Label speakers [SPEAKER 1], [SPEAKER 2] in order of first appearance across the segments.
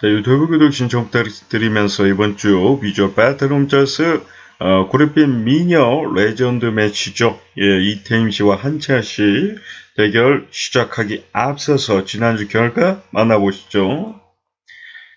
[SPEAKER 1] 자, 유튜브 구독 신청 부탁드리면서 이번 주 비주얼 배틀홈자스 어, 고래빛 미녀 레전드 매치죠. 예, 이태임 씨와 한채아 씨 대결 시작하기 앞서서 지난주 결과 만나보시죠.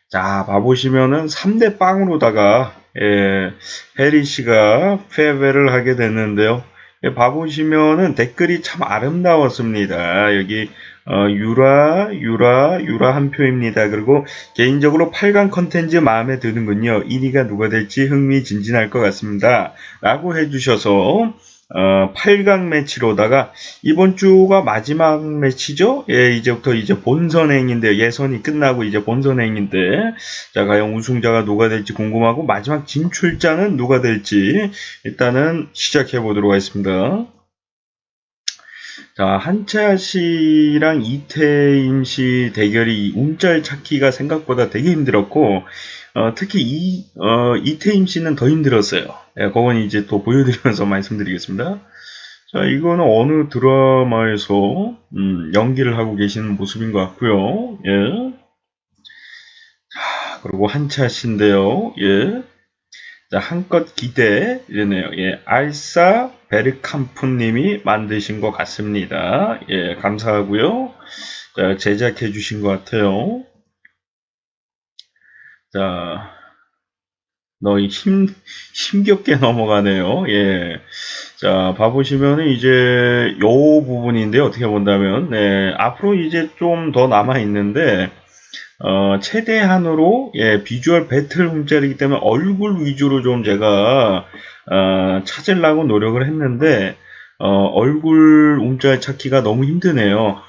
[SPEAKER 1] 자, 봐보시면은 3대 빵으로다가 예, 해리 씨가 패배를 하게 됐는데요. 예, 봐보시면은 댓글이 참 아름다웠습니다. 여기 어, 유라, 유라, 유라 한 표입니다. 그리고 개인적으로 8강 컨텐츠 마음에 드는군요. 1위가 누가 될지 흥미진진할 것 같습니다. 라고 해주셔서 어, 8강 매치로다가 이번 주가 마지막 매치죠? 예, 이제부터 이제 본선행인데 예선이 끝나고 이제 본선행인데 자 과연 우승자가 누가 될지 궁금하고 마지막 진출자는 누가 될지 일단은 시작해 보도록 하겠습니다. 자, 한채아 씨랑 이태임 씨 대결이 움짤 찾기가 생각보다 되게 힘들었고, 어, 특히 이, 어, 이태임 씨는 더 힘들었어요. 예, 그건 이제 또 보여드리면서 말씀드리겠습니다. 자, 이거는 어느 드라마에서, 음, 연기를 하고 계시는 모습인 것 같고요. 예. 자, 그리고 한채아 씨인데요. 예. 자, 한껏 기대, 이러네요. 예, 알사 베르캄프님이 만드신 것 같습니다. 예, 감사하고요. 자, 제작해 주신 것 같아요. 자, 너희 힘, 힘겹게 넘어가네요. 예. 자, 봐보시면은 이제 요 부분인데 어떻게 본다면, 네, 앞으로 이제 좀 더 남아 있는데, 어, 최대한으로 예, 비주얼 배틀 훔자리기 때문에 얼굴 위주로 좀 제가 어, 찾으려고 노력을 했는데 어, 얼굴 움짤 찾기가 너무 힘드네요.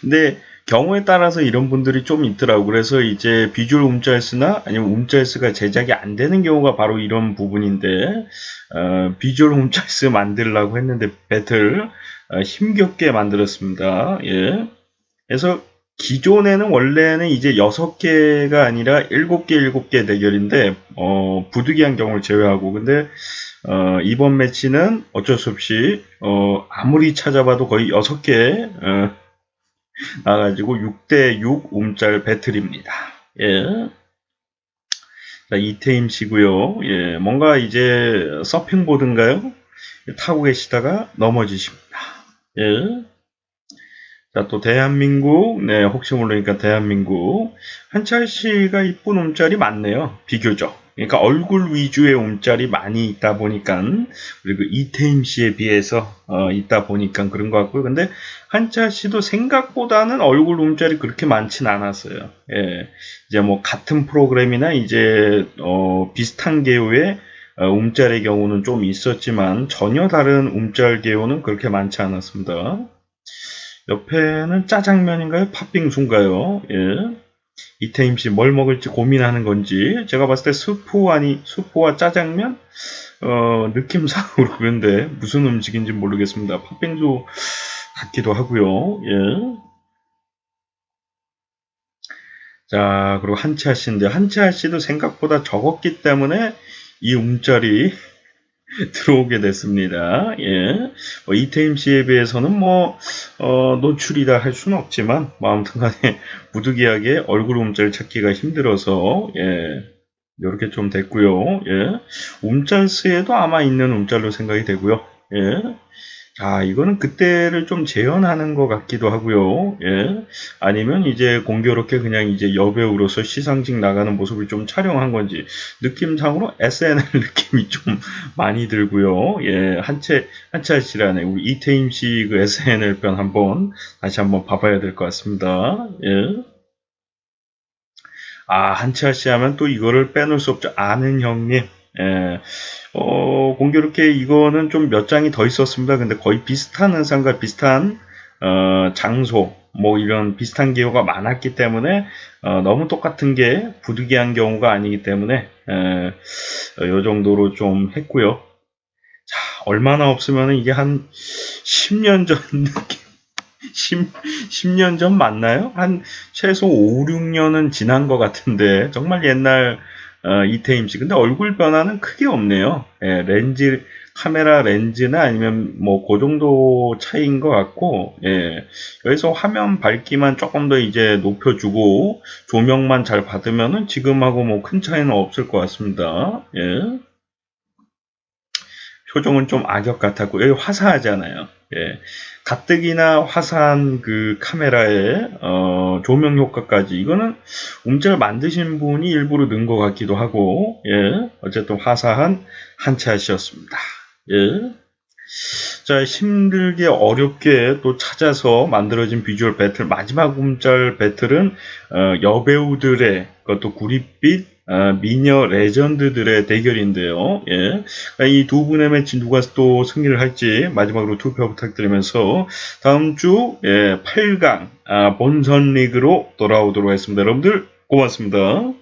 [SPEAKER 1] 근데 경우에 따라서 이런 분들이 좀 있더라고. 그래서 이제 비주얼 움짤스나 아니면 움짤스가 제작이 안 되는 경우가 바로 이런 부분인데 어, 비주얼 움짤스 만들려고 했는데 배틀 어, 힘겹게 만들었습니다. 예. 그래서 기존에는 원래는 이제 6개가 아니라 7개, 7개 대결인데, 어, 부득이한 경우를 제외하고, 근데, 어, 이번 매치는 어쩔 수 없이, 어, 아무리 찾아봐도 거의 6개, 어, 나가지고 6대6 움짤 배틀입니다. 예. 자, 이태임 씨고요 예, 뭔가 이제 서핑보드인가요? 타고 계시다가 넘어지십니다. 예. 자, 또 대한민국, 네, 혹시 모르니까 대한민국. 한철 씨가 이쁜 움짤이 많네요. 비교적. 그러니까 얼굴 위주의 움짤이 많이 있다 보니까, 그리고 이태임 씨에 비해서, 어, 있다 보니까 그런 것 같고요. 근데 한철 씨도 생각보다는 얼굴 움짤이 그렇게 많진 않았어요. 예. 이제 뭐 같은 프로그램이나 이제, 어, 비슷한 계우의 어, 움짤의 경우는 좀 있었지만, 전혀 다른 움짤 계우는 그렇게 많지 않았습니다. 옆에는 짜장면인가요? 팥빙수인가요? 예. 이태임 씨 뭘 먹을지 고민하는 건지 제가 봤을 때 수프 아니 수프와 짜장면 어, 느낌상으로 그런데 무슨 음식인지 모르겠습니다. 팥빙수 같기도 하고요. 예. 자 그리고 한채아 씨인데 한채아 씨도 생각보다 적었기 때문에 이 움짤이 들어오게 됐습니다. 예. 뭐 이태임 씨에 비해서는 뭐, 어, 노출이다 할 수는 없지만, 뭐 아무튼 간에 무득이하게 얼굴 움짤 찾기가 힘들어서, 예. 이렇게 좀 됐고요. 예. 움짤스에도 아마 있는 움짤로 생각이 되고요. 예. 자, 이거는 그때를 좀 재현하는 것 같기도 하고요. 예. 아니면 이제 공교롭게 그냥 이제 여배우로서 시상식 나가는 모습을 좀 촬영한 건지 느낌상으로 SNL 느낌이 좀 많이 들고요. 예. 한채 한채 씨라네 우리 이태임 씨 그 SNL 편 한번 다시 한번 봐봐야 될 것 같습니다. 예. 아, 한채아 씨 하면 또 이거를 빼놓을 수 없죠. 아는 형님. 예. 어, 공교롭게 이거는 좀 몇 장이 더 있었습니다. 근데 거의 비슷한 의상과 비슷한 어, 장소, 뭐 이런 비슷한 기호가 많았기 때문에 어, 너무 똑같은 게 부득이한 경우가 아니기 때문에 에, 어, 요 정도로 좀 했고요. 자, 얼마나 없으면 이게 한 10년 전 느낌 10, 10년 전 맞나요? 한 최소 5, 6년은 지난 것 같은데 정말 옛날 어, 이태임 씨. 근데 얼굴 변화는 크게 없네요. 예, 렌즈, 카메라 렌즈나 아니면 뭐 그 정도 차이인 것 같고 예 여기서 화면 밝기만 조금 더 이제 높여주고 조명만 잘 받으면은 지금하고 뭐 큰 차이는 없을 것 같습니다 예 표정은 좀 악역 같았고 여기 화사하잖아요 예. 가뜩이나 화사한 그 카메라의 어, 조명 효과까지. 이거는 움짤 만드신 분이 일부러 넣은 것 같기도 하고 예. 어쨌든 화사한 한 차시였습니다. 예. 자, 힘들게 어렵게 또 찾아서 만들어진 비주얼 배틀, 마지막 움짤 배틀은, 어, 여배우들의, 그것도 구릿빛, 어, 미녀 레전드들의 대결인데요. 예. 이두 분의 매치 누가 또 승리를 할지 마지막으로 투표 부탁드리면서 다음 주, 예, 8강, 아, 본선 리그로 돌아오도록 하겠습니다. 여러분들, 고맙습니다.